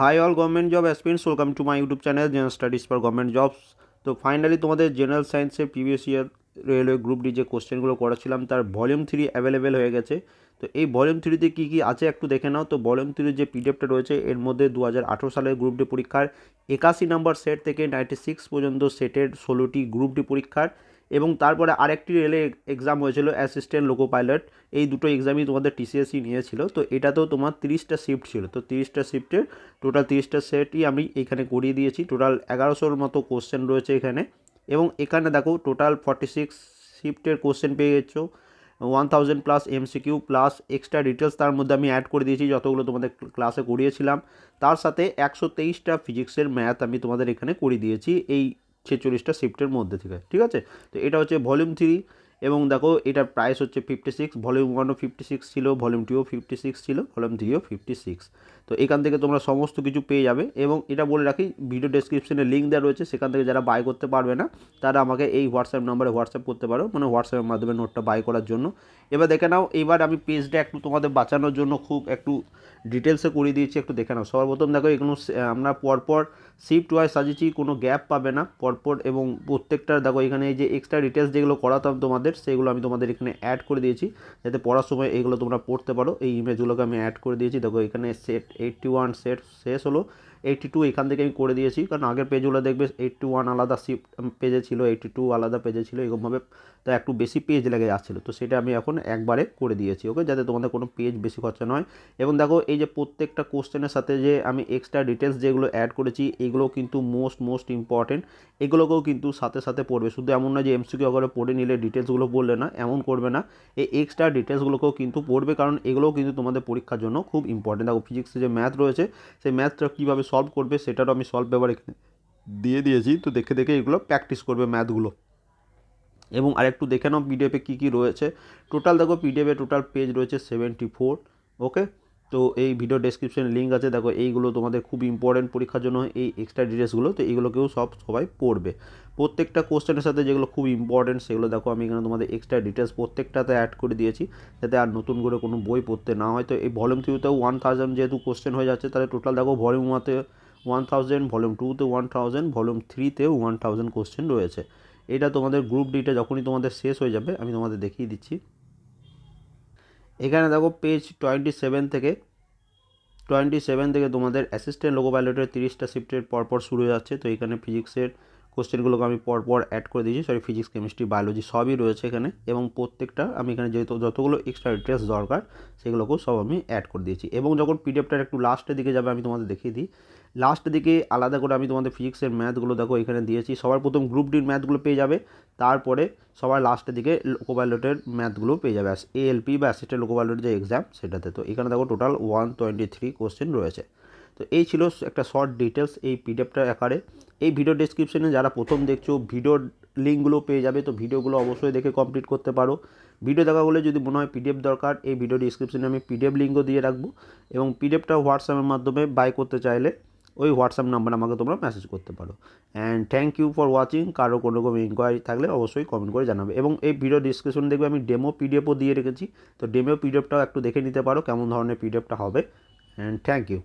Hi all government job aspirants welcome to my YouTube channel general studies for government jobs তো finally তোমাদের general সায়েন্সের previous year railway group D যে কোশ্চেনগুলো করেছিলাম তার volume three available হয়ে গেছে। তো এই ভলিউম থ্রিতে কী কী আছে একটু দেখে নাও। তো ভলিউম থ্রির যে পিডিএফটা রয়েছে, এর মধ্যে দু হাজার আঠেরো সালের গ্রুপ ডি পরীক্ষার একাশি নম্বর সেট থেকে নাইনটি সিক্স পর্যন্ত সেটের ষোলোটি গ্রুপ ডি পরীক্ষার। এবং তারপরে আরেকটি রেলে এক্সাম হয়েছিল অ্যাসিস্ট্যান্ট লোকো পাইলট এই দুটো এক্সামই তোমাদের টিসিএসসি নিয়েছিল। তো এটাতেও তোমার তিরিশটা শিফট ছিল। তো তিরিশটা শিফটের টোটাল তিরিশটা সেটই আমি এখানে করিয়ে দিয়েছি। টোটাল এগারোশোর মতো কোশ্চেন রয়েছে এখানে। এবং এখানে দেখো টোটাল ফর্টি সিক্স শিফটের কোশ্চেন পেয়ে গেছো। One thousand plus MCQ plus extra details তার মধ্যে আমি অ্যাড করে দিয়েছি, যতগুলো তোমাদের ক্লাসে করিয়েছিলাম। তার সাথে একশো তেইশটা ফিজিক্সের ম্যাথ আমি তোমাদের এখানে করিয়ে দিয়েছি। এই ছেচল্লিশটা শিফটের মধ্যে থেকে, ঠিক আছে? তো এটা হচ্ছে ভলিউম থ্রি এবং দেখো এটার প্রাইস হচ্ছে ফিফটি সিক্স ভলিউম ওয়ানও ফিফটি সিক্স ছিল ভলিউম টুও ফিফটি সিক্স ছিল ভলিউম থ্রিও ফিফটি সিক্স তো এখান থেকে তোমরা সমস্ত কিছু পেয়ে যাবে এবং এটা বলে রাখি ভিডিও ডেসক্রিপশনে লিঙ্ক দেওয়া রয়েছে, সেখান থেকে যারা বাই করতে পারবে না, তারা আমাকে এই হোয়াটসঅ্যাপ নাম্বারে হোয়াটসঅ্যাপ করতে পারো মানে হোয়াটসঅ্যাপের মাধ্যমে নোটটা বাই করার জন্য। এবার দেখে নাও, এবার আমি পেজটা একটু তোমাদের বাঁচানোর জন্য খুব একটু ডিটেলসে করিয়ে দিয়েছি, একটু দেখে নাও। সর্বপ্রথম দেখো, এগুলো, আমরা পরপর শিফট ওয়াইজ সাজিয়েছি, কোনো গ্যাপ পাবে না, পরপর এবং প্রত্যেকটার দেখো এখানে এই যে এক্সট্রা ডিটেলস যেগুলো করাতাম তোমাদের, সেগুলো আমি তোমাদের এখানে অ্যাড করে দিয়েছি, যাতে পড়ার সময় এগুলো তোমরা পড়তে পারো। এই ইমেজগুলোকে আমি অ্যাড করে দিয়েছি। দেখো এখানে সেট এইটটি ওয়ান সেট শেষ হলো। এইটটি টু এখান থেকে আমি করে দিয়েছি। কারণ আগের পেজগুলো দেখবে এইটটি ওয়ান আলাদা শিফট পেজে ছিল এইটটি টু আলাদা পেজে ছিল, এরকমভাবে তা একটু বেশি পেজ লেগে যাচ্ছিল। তো সেটা আমি এখন একবারে করে দিয়েছি ওকে যাতে তোমাদের কোনো পেজ বেশি খরচা নয়। এবং দেখো, এই যে প্রত্যেকটা কোশ্চেনের সাথে যে আমি এক্সট্রা ডিটেলস যেগুলো অ্যাড করেছি এগুলো কিন্তু মোস্ট মোস্ট ইম্পর্টেন্ট এগুলোকেও কিন্তু সাথে সাথে পড়বে। শুধু এমন না যে এমসিকিউ করে পড়ে নিলে ডিটেলসগুলো পড়লে না, এমন করবে না। এই এক্সট্রা ডিটেলসগুলোকেও কিন্তু পড়বে, কারণ এগুলোও কিন্তু তোমাদের পরীক্ষার জন্য খুব ইম্পর্টেন্ট দেখো ফিজিক্সে যে ম্যাথ রয়েছে, সেই ম্যাথটা কীভাবে সলভ করবে, সেটারও আমি সলভ ব্যাপার এখানে দিয়ে দিয়েছি। তো দেখে দেখে এগুলো প্র্যাকটিস করবে ম্যাথগুলো এবং আরেকটু দেখে নাও পিডিএফে কী কী রয়েছে। টোটাল দেখো পিডিএফে টোটাল পেজ রয়েছে সেভেন্টি ফোর ওকে তো এই ভিডিও ডেসক্রিপশনে লিঙ্ক আছে। দেখো, এইগুলো তোমাদের খুব ইম্পর্টেন্ট পরীক্ষার জন্য এই এক্সট্রা ডিটেলসগুলো তো এইগুলোকেও সব সবাই পড়বে। প্রত্যেকটা কোশ্চেনের সাথে যেগুলো খুব ইম্পর্টেন্ট সেগুলো দেখো, আমি এখানে তোমাদের এক্সট্রা ডিটেলস প্রত্যেকটাতে অ্যাড করে দিয়েছি, যাতে আর নতুন করে কোনো বই পড়তে না হয়। তো এই ভলিউম থ্রিতেও ওয়ান থাউজেন্ড যেহেতু কোশ্চেন হয়ে যাচ্ছে, তাহলে টোটাল দেখো ভলিউম ওয়াতে ওয়ান থাউজেন্ড ভলিউম টুতে ওয়ান থাউজেন্ড ভলিউম থ্রিতেও ওয়ান থাউজেন্ড কোশ্চেন রয়েছে। এটা তোমাদের গ্রুপ ডিটা যখনই তোমাদের শেষ হয়ে যাবে, আমি তোমাদের দেখিয়ে দিচ্ছি। এখানে দেখো পেজ টোয়েন্টি সেভেন থেকে টোয়েন্টি সেভেন থেকে তোমাদের অ্যাসিস্ট্যান্ট লোকো পাইলটের তিরিশটা শিফটের পরপর শুরু হয়ে যাচ্ছে। তো এখানে ফিজিক্সের কোশ্চেনগুলোকে আমি পরপর অ্যাড করে দিয়েছি। সরি ফিজিক্স কেমিস্ট্রি বায়োলজি সবই রয়েছে এখানে। এবং প্রত্যেকটা আমি এখানে যেহেতু যতগুলো এক্সট্রা ডিটেলস দরকার, সেগুলোকেও সব আমি অ্যাড করে দিয়েছি। এবং যখন পিডিএফটার একটু লাস্টের দিকে যাবে, আমি তোমাদের দেখিয়ে দিই। লাস্টের দিকে আলাদা করে আমি তোমাদের ফিজিক্সের ম্যাথগুলো দেখো, এখানে দিয়েছি। সবার প্রথম গ্রুপ ডির ম্যাথগুলো পেয়ে যাবে। তারপরে সবার লাস্টের দিকে লোকো পাইলটের ম্যাথগুলো পেয়ে যাবে। এএলপি বা অ্যাসিস্ট্যান্ট লোকো পাইলটের যে এক্সাম সেটাতে। তো এখানে দেখো total one twenty three question রয়েছে। তো এই ছিল একটা শর্ট ডিটেলস এই পিডিএফটার আকারে। এই ভিডিও ডিসক্রিপশনে যারা প্রথম দেখছ ভিডিওর লিঙ্কগুলো পেয়ে যাবে, তো ভিডিওগুলো অবশ্যই দেখে কমপ্লিট করতে পারো। ভিডিও দেখা হলে যদি মনে হয় পিডিএফ দরকার, এই ভিডিও ডিসক্রিপশনে আমি পিডিএফ লিঙ্কও দিয়ে রাখব এবং পিডিএফটা হোয়াটসঅ্যাপের মাধ্যমে বাই করতে চাইলে ওই হোয়াটসঅ্যাপ নাম্বার আমাকে তোমরা মেসেজ করতে পারো। And thank you for watching কারও কোনো রকম ইনকোয়ারি থাকলে অবশ্যই কমেন্ট করে জানাবে। এবং এই ভিডিও ডিসক্রিপশন দেখবে আমি ডেমো পিডিএফও দিয়ে রেখেছি। তো ডেমো পিডিএফটাও একটু দেখে নিতে পারো, কেমন ধরনের পিডিএফটা হবে। And thank you